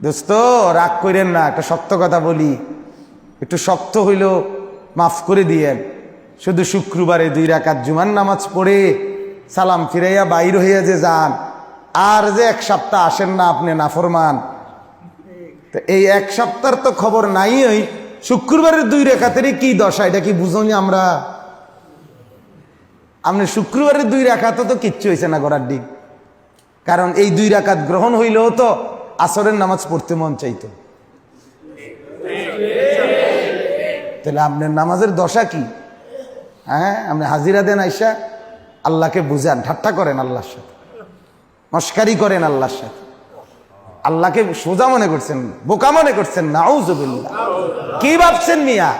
দোস্ত, রাগ করেন না, একটা শক্ত কথা বলি। একটু শক্ত হইল, মাফ করে দিয়েন। শুধু শুক্রবারে দুই রাকাত জুমার নামাজ পড়ে সালাম ফিরাইয়া বাইর হইয়া যে যান, আর যে এক সপ্তাহ আসেন না আপনি, নাফরমান। তো এই এক সপ্তাহের তো খবর নাই ওই শুক্রবারের দুই রেখাতেরই কি দশা, এটা কি বুঝনি আমরা? আপনি শুক্রবারের দুই রেখাতে তো কিচ্ছু হয়েছে না গড়ার দিক কারণ এই দুই রাকাত গ্রহণ হইলেও তো আসরের নামাজ পড়তে মন চাইতো। তাহলে আপনার নামাজের দশা কি? হ্যাঁ আপনি হাজিরা দেন আইসা, আল্লাহকে বুঝান, ঠাট্টা করেন আল্লাহর সাথে। মস্কারি করেন আল্লাহর সাথে। আল্লাহকে সোজা মনে করছেন, বোকা মনে করছেন, নাউজুবিল্লাহ। কি ভাবছেন মিয়া?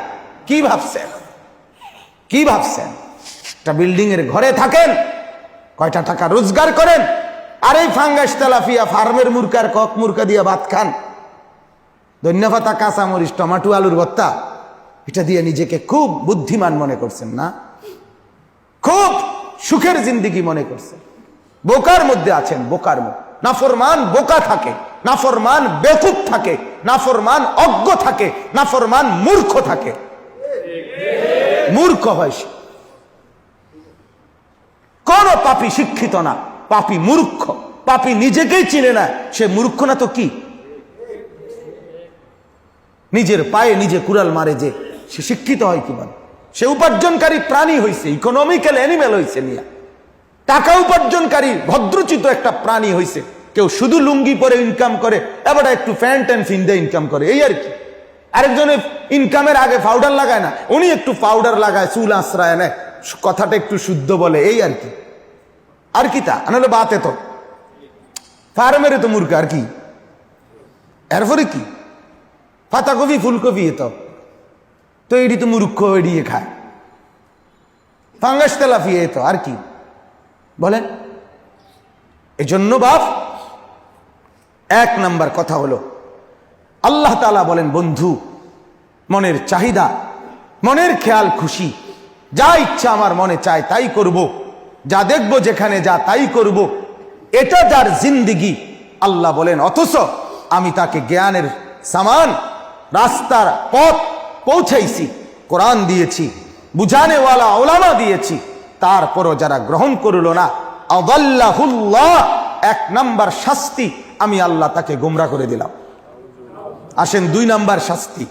কি ভাবছেন? কি ভাবছেন? একটা বিল্ডিং এর ঘরে থাকেন, কয়টা টাকা রোজগার করেন আর এই ফাঙ্গাস তেলাফিয়া ফার্মের মুরকার কক মুরকা দিয়ে ভাত খান। ধন্যপাতা কাঁচা মরিচ টমাটো, আলুর ভত্তা এটা দিয়ে নিজেকে খুব বুদ্ধিমান মনে করছেন না? খুব সুখের জিন্দিগি মনে করছেন। বোকার মধ্যে আছেন, বোকার মধ্যে। নাফরমান বোকা থাকে, নাফরমান বেকুব থাকে, নাফরমান অজ্ঞ থাকে, নাফরমান মূর্খ থাকে। মূর্খ হয় সে। কোন পাপি শিক্ষিত না। পাপি মূর্খ। পাপি নিজেকেই চিনে না, সে মূর্খ না তো কি? নিজের পায়ে নিজে কুড়াল মারে যে সে শিক্ষিত হয় কি বলে সে উপার্জনকারী প্রাণী হয়েছে ইকোনমিক্যাল অ্যানিমেল হয়েছে নিয়া টাকা উপার্জনকারী, ভদ্রচিত একটা প্রাণী হয়েছে কেউ শুধু লুঙ্গি পরে ইনকাম করে এবার একটু প্যান্ট অ্যান্ড ফিন্দে ইনকাম করে, এই আর কি। আরেকজনে ইনকামের আগে পাউডার লাগায় না, উনি একটু পাউডার লাগায়, চুল আশ্রয় নেয়, কথাটা একটু শুদ্ধ বলে, এই আর কি। আর কি তা আনলে বাতে তো ফার্মের তো মূর্খ আর কি এরপরে কি পাতাকপি ফুলকপি এ তো এটি তো মূর্খ এড়িয়ে খায় ফাঙ্গাস তেলাফি এ তো আর কি বলেন এজন্য বাপ এক নাম্বার কথা হলো আল্লাহ তালা বলেন বন্ধু মনের চাহিদা মনের খেয়াল খুশি যা ইচ্ছা আমার মনে চায় তাই করব যা দেখব, যেখানে যা তাই করব, এটা যার জিন্দিগি, আল্লাহ বলেন। অথচ আমি তাকে জ্ঞানের সামান, রাস্তার পথ পৌঁছাইছি, কোরআন দিয়েছি, বুঝানেওয়ালা ওলামা দিয়েছি, তারপরও যারা গ্রহণ করল না, আদাল্লাহুল্লাহ, এক নাম্বার শাস্তি আমি আল্লাহ তাকে গোমরা করে দিলাম। আসেন দুই নাম্বার শাস্তি,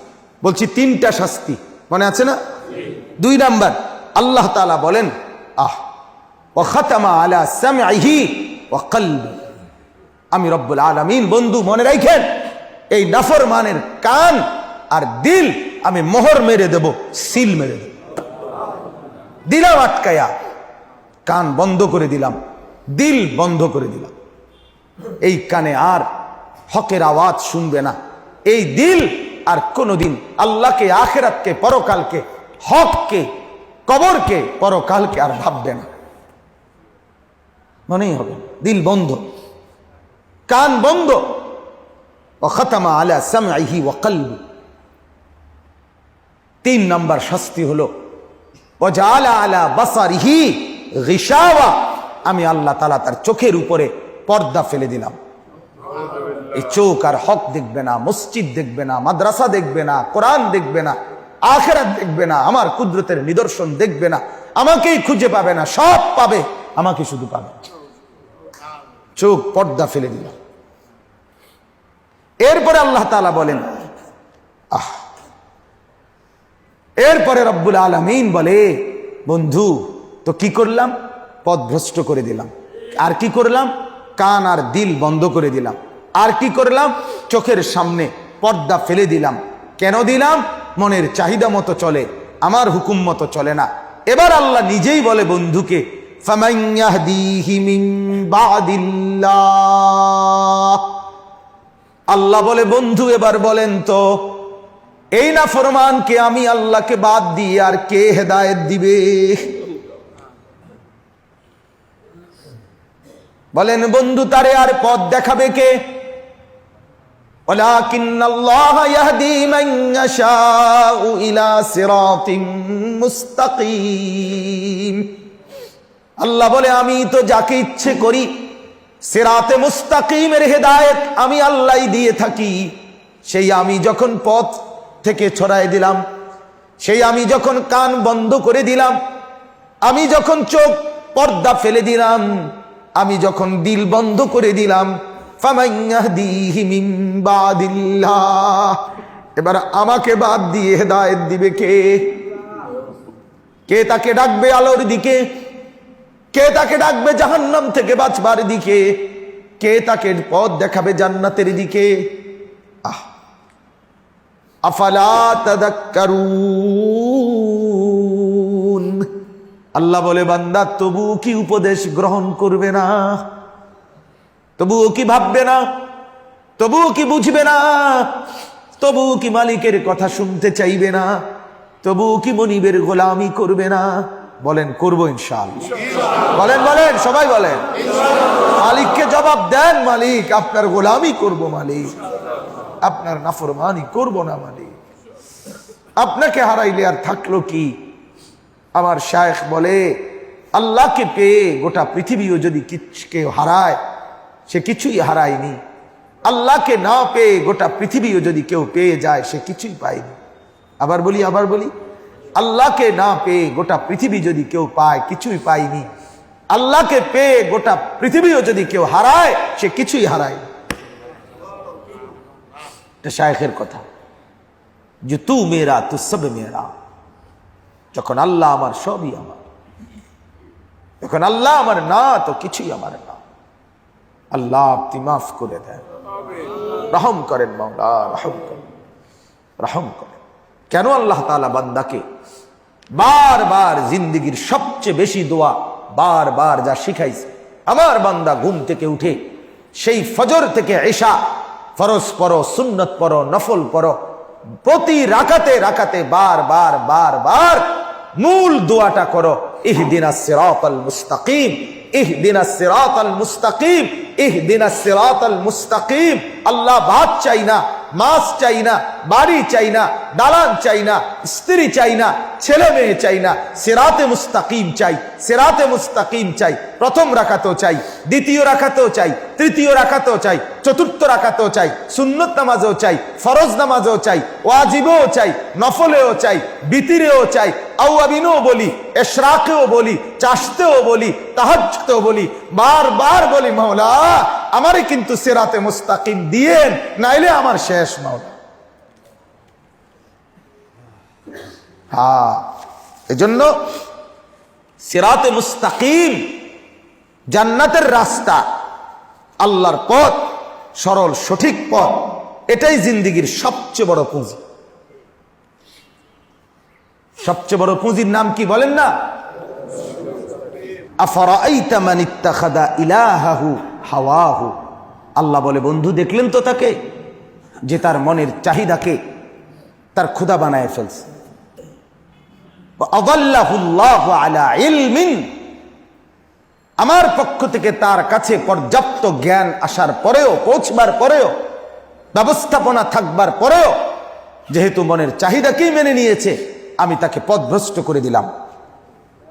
বলছি তিনটা শাস্তি, মনে আছে না? দুই নাম্বার, আল্লাহ তালা বলেন, আহ আমি রব্বুল আলমিন, বন্ধু, মনে রাখেন এই নাফর মানের কান আর দিল আমি মোহর মেরে দেব, সিল মেরে দেব। দিলাম আটকায়া, কান বন্ধ করে দিলাম, দিল বন্ধ করে দিলাম। এই কানে আর হকের আওয়াজ শুনবে না। এই দিল আর কোনোদিন আল্লাহকে, আখেরাতকে, পরকালকে, হককে, কবরকে, পরকালকে আর ভাববে না। মনেই হবে, দিল বন্ধ, কান বন্ধ। অখতামা আলা সামহি ওয়াকালবি তিন নম্বর শাস্তি হলো ওজালা আলা বাসারিহি গিসাওয়া আমি আল্লাহ তালা তার চোখের উপরে পর্দা ফেলে দিলাম। এই চোখ আর হক দেখবে না, মসজিদ দেখবে না, মাদ্রাসা দেখবে না, কোরআন দেখবে না, আখেরাত দেখবে না, আমার কুদরতের নিদর্শন দেখবে না, আমাকেই খুঁজে পাবে না, সব পাবে, আমাকে শুধু পাবে। চোখ পর্দা ফেলে দিলাম এরপরে আল্লাহ তালা বলেন, আহ। এরপরে রব্বুল আলমিন বলে, বন্ধু, তো কি করলাম? পথ ভ্রষ্ট করে দিলাম। আর কি করলাম? কান আর দিল বন্ধ করে দিলাম। আর কি করলাম? চোখের সামনে পর্দা ফেলে দিলাম। কেন দিলাম? মনের চাহিদা মতো চলে, আমার হুকুম মতো চলে না। এবার আল্লাহ নিজেই বলে, বন্ধুকে فَمَنْ يَهْدِيهِ مِنْ بَعْدِ اللَّهِ আল্লাহ বলে বন্ধু এবার বলেন তো এই না ফরমানকে আমি আল্লাহকে বাদ দিয়ে আর কে হেদায়েত দিবে বলেন বন্ধু তারে আর পথ দেখাবে কে ولكن আল্লাহ বলে, আমি তো যাকে ইচ্ছে করি, সেরাতে মুস্তাকিমের হেদায়েত আমি আল্লাহ দিয়ে থাকি। সেই আমি যখন পথ থেকে ছড়াই দিলাম, সেই আমি যখন কান বন্ধ করে দিলাম, আমি যখন চোখ পর্দা ফেলে দিলাম, আমি যখন দিল বন্ধ করে দিলাম। এবার আমাকে বাদ দিয়ে হেদায়েত দিবে কে? কে তাকে ডাকবে আলোর দিকে? কে তাকে ডাকবে জাহান্নাম থেকে বাঁচবার দিকে? কে তাকে পথ দেখাবে জান্নাতের দিকে? আহ। আফালা আল্লাহ বলে, বান্দা, তবু কি উপদেশ গ্রহণ করবে না? তবুও কি ভাববে না? তবুও কি বুঝবে না? তবুও কি মালিকের কথা শুনতে চাইবে না? তবুও কি মনিবের গোলামি করবে না? বলেন, করব ইনশাল। বলেন বলেন, সবাই বলেন। মালিককে জবাব দেন, মালিক, আপনার গোলামি করব, মালিক। আপনার নাফরমানি করব না, মালিক। আপনাকে হারাইলে আর থাকল কি? আমার শায়েখ বলে, আল্লাহকে পেয়ে গোটা পৃথিবীও যদি কেউ হারায়, সে কিছুই হারায়নি। আল্লাহকে না পেয়ে গোটা পৃথিবীও যদি কেউ পেয়ে যায়, সে কিছুই পায়নি। আবার বলি আবার বলি। আল্লাহকে না পেয়ে গোটা পৃথিবী যদি কেউ পায়, কিছুই পায়নি। আল্লাহকে পেয়ে গোটা পৃথিবীও যদি কেউ হারায়, সে কিছুই হারায় শায়েখের কথা। যে তু মেরা, তু সব মেয়েরা যখন আল্লাহ আমার সবই আমার। যখন আল্লাহ আমার না, তো কিছুই আমার না। আল্লাহ আপনি মাফ করে দেন। রহম করেন মাওলা, রহম করেন। রহম করেন। কেন আল্লাহ তাআলা বান্দাকে বারবার জিন্দিগির সবচেয়ে বেশি দোয়া বারবার যা শিখাইছে। আমার বান্দা ঘুম থেকে উঠে, সেই ফজর থেকে এশা, ফরজ পড়ো, সুন্নত পড়ো, নফল পড়ো, প্রতি রাকাতে রাকাতে বার বার বার বার মূল দোয়াটা করো। ইহদিনা সিরাতাল মুস্তাকিম, ইহদিনা সিরাতাল মুস্তাকিম, ইহদিনা সিরাতাল মুস্তাকিম। আল্লাহ বাদ চাই না। মাছ চাই না, বাড়ি চাই না, দালান চাই না, স্ত্রী চাই না, ছেলে মেয়ে চাই না, সেরাতে মুস্তাকিম চাই, সেরাতে মুস্তাকিম চাই, প্রথম রাখাতেও চাই, দ্বিতীয় রাখাতেও চাই, তৃতীয় রাখাতেও চাই, চতুর্থ রাখাতেও চাই, সুন্নত নামাজও চাই, ফরজ নামাজও চাই, ওয়াজিবেও চাই, নফলেও চাই, বিতিরেও চাই, আউয়াবিনও বলি, এশরাকেও বলি, চাষতেও বলি তাহাজতেও বলি, বারবার বলি, মাওলা আমারে কিন্তু সেরাতে মুস্তাকিম দিয়েন, নাইলে আমার শেষ মাওলা। হ্যাঁ এজন্য সিরাতে মুস্তাকিম জান্নাতের রাস্তা, আল্লাহর পথ, সরল, সঠিক পথ, এটাই জিন্দিগির সবচেয়ে বড় পুঁজি। সবচেয়ে বড় পুঁজির নাম কি বলেন না? ইলাহাহু। হাওয়াহু। আল্লাহ বলে, বন্ধু, দেখলেন তো তাকে যে তার মনের চাহিদাকে তার ক্ষুধা বানায় ফেলছে। আমার পক্ষ থেকে তার কাছে পর্যাপ্ত জ্ঞান আসার পরেও, পৌঁছবার পরেও, ব্যবস্থাপনা থাকবার পরেও, যেহেতু মনের চাহিদাকেই মেনে নিয়েছে, আমি তাকে পথভ্রষ্ট করে দিলাম।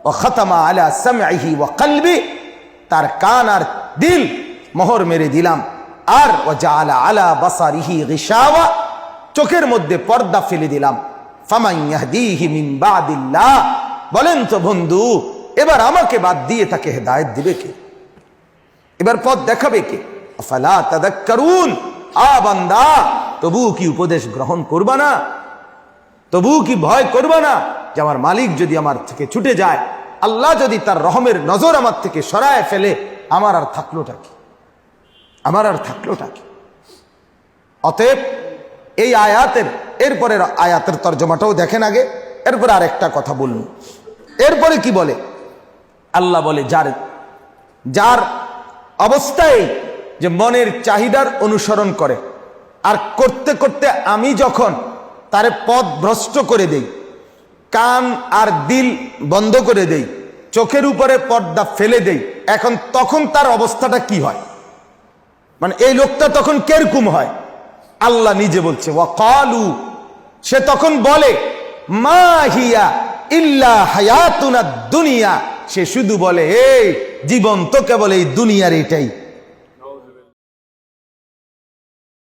ও খতমা আলা সামহি ও কলবি, তার কান আর দিল মোহর মেরে দিলাম। আর ও জালা আলা বাসারিহি গিশাওয়া, চোখের মধ্যে পর্দা ফেলে দিলাম। বলেন তো বন্ধু, এবার আমাকে বাদ দিয়ে তাকে হেদায়েত দিবে কে? এবার পথ দেখাবে কে? আফালা তাদাক্কারুন। বান্দা, তবু কি উপদেশ গ্রহণ করবা না? তবু কি ভয় করবা না যে আমার মালিক যদি আমার থেকে ছুটে যায়? আল্লাহ যদি তার রহমের নজর আমার থেকে সরায় ফেলে, আমার আর থাকলোটা কি? আমার আর থাকলোটা কি? অতএব এই আয়াতের, এরপরের আয়াতের তর্জমাটাও দেখেন আগে, এরপরে আর একটা কথা বলল এরপরে কি বলে? আল্লাহ বলে, যার যার অবস্থায় যে মনের চাহিদার অনুসরণ করে, আর করতে করতে আমি যখন তারে পথ ভ্রষ্ট করে দেই, কান আর দিল বন্ধ করে দেই, চোখের উপরে পর্দা ফেলে দেই, এখন তখন তার অবস্থাটা কি হয়? মানে এই লোকটা তখন কেরকম হয়। আল্লাহ নিজে বলছে, ওয়াকালু। সে তখন বলে মাহিয়া ইল্লা হায়াতুনা দুনিয়া। সে শুধু বলে, এই জীবন তো কেবল এই দুনিয়ার এটাই।